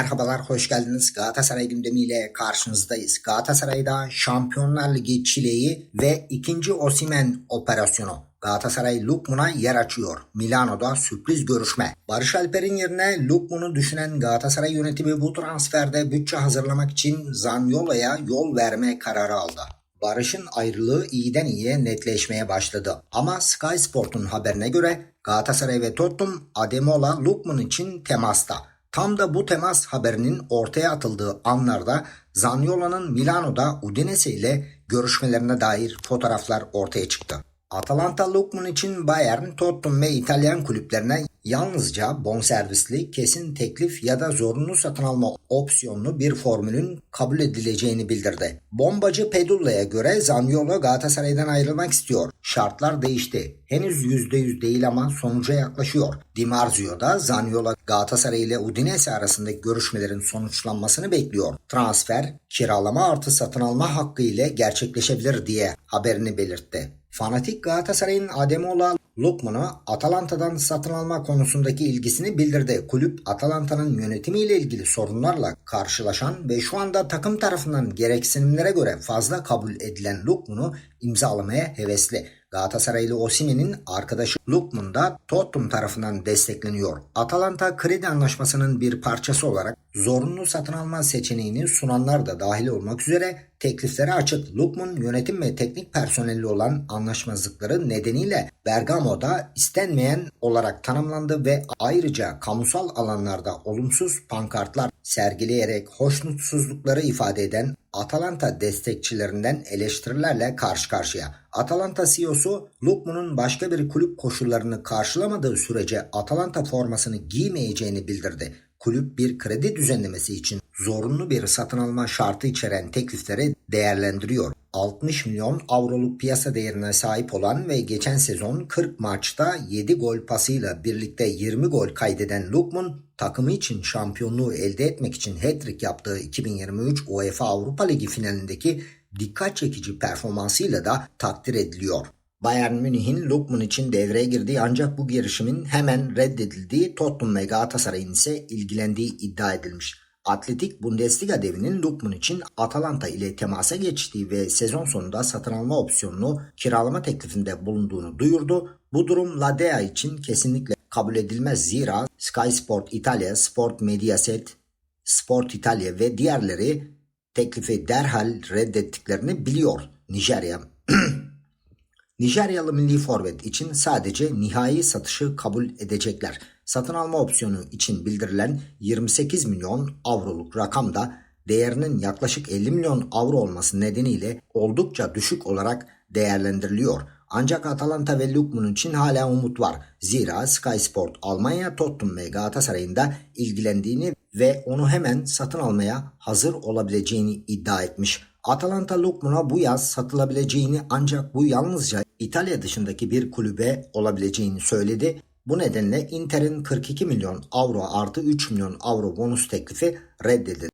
Merhabalar, hoş geldiniz. Galatasaray gündemiyle karşınızdayız. Galatasaray'da Şampiyonlar Ligi çileği ve ikinci Osimen operasyonu. Galatasaray Lukman'a yer açıyor. Milano'da sürpriz görüşme. Barış Alper'in yerine Lukman'ı düşünen Galatasaray yönetimi bu transferde bütçe hazırlamak için Zaniolo'ya yol verme kararı aldı. Barış'ın ayrılığı iyiden iyiye netleşmeye başladı. Ama Sky Sport'un haberine göre Galatasaray ve Tottenham Ademola Lukman için temasta. Tam da bu temas haberinin ortaya atıldığı anlarda Zaniola'nın Milano'da Udinese ile görüşmelerine dair fotoğraflar ortaya çıktı. Atalanta Lukman için Bayern, Tottenham ve İtalyan kulüplerine yalnızca bonservisli kesin teklif ya da zorunlu satın alma opsiyonlu bir formülün kabul edileceğini bildirdi. Bombacı Pedulla'ya göre Zaniolo Galatasaray'dan ayrılmak istiyor. Şartlar değişti. Henüz %100 değil ama sonuca yaklaşıyor. Di Marzio da Zaniolo Galatasaray ile Udinese arasındaki görüşmelerin sonuçlanmasını bekliyor. Transfer, kiralama artı satın alma hakkı ile gerçekleşebilir diye haberini belirtti. Fanatik Galatasaray'ın Ademola Lukman'ı Atalanta'dan satın alma konusundaki ilgisini bildirdi. Kulüp Atalanta'nın yönetimiyle ilgili sorunlarla karşılaşan ve şu anda takım tarafından gereksinimlere göre fazla kabul edilen Lukman'ı imzalamaya hevesli. Galatasaraylı Osimhen'in arkadaşı Lukman da Tottenham tarafından destekleniyor. Atalanta kredi anlaşmasının bir parçası olarak zorunlu satın alma seçeneğini sunanlar da dahil olmak üzere teklifleri açık. Lukman yönetim ve teknik personeli olan anlaşmazlıkları nedeniyle Bergamo'da istenmeyen olarak tanımlandı ve ayrıca kamusal alanlarda olumsuz pankartlar sergileyerek hoşnutsuzlukları ifade eden Atalanta destekçilerinden eleştirilerle karşı karşıya. Atalanta CEO'su Lukman'ın başka bir kulüp koşullarını karşılamadığı sürece Atalanta formasını giymeyeceğini bildirdi. Kulüp bir kredi düzenlemesi için zorunlu bir satın alma şartı içeren teklifleri değerlendiriyor. 60 milyon avroluk piyasa değerine sahip olan ve geçen sezon 40 maçta 7 gol pasıyla birlikte 20 gol kaydeden Lukman takımı için şampiyonluğu elde etmek için hat-trick yaptığı 2023 UEFA Avrupa Ligi finalindeki dikkat çekici performansıyla da takdir ediliyor. Bayern Münih'in Lukman için devreye girdiği ancak bu girişimin hemen reddedildiği Tottenham ve Galatasaray'ın ise ilgilendiği iddia edilmiş. Atletik Bundesliga devinin Lukman için Atalanta ile temasa geçtiği ve sezon sonunda satın alma opsiyonunu kiralama teklifinde bulunduğunu duyurdu. Bu durum Ladea için kesinlikle kabul edilmez zira Sky Sport İtalya, Sport Mediaset, Sport İtalya ve diğerleri teklifi derhal reddettiklerini biliyor. Nijerya Nijeryalı milli forvet için sadece nihai satışı kabul edecekler. Satın alma opsiyonu için bildirilen 28 milyon avroluk rakam da değerinin yaklaşık 50 milyon avro olması nedeniyle oldukça düşük olarak değerlendiriliyor. Ancak Atalanta ve Lukman için hala umut var. Zira Sky Sport Almanya, Tottenham ve Galatasaray'ın da ilgilendiğini ve onu hemen satın almaya hazır olabileceğini iddia etmiş. Atalanta Lukman'a bu yaz satılabileceğini ancak bu yalnızca İtalya dışındaki bir kulübe olabileceğini söyledi. Bu nedenle Inter'in 42 milyon avro artı 3 milyon avro bonus teklifi reddedildi.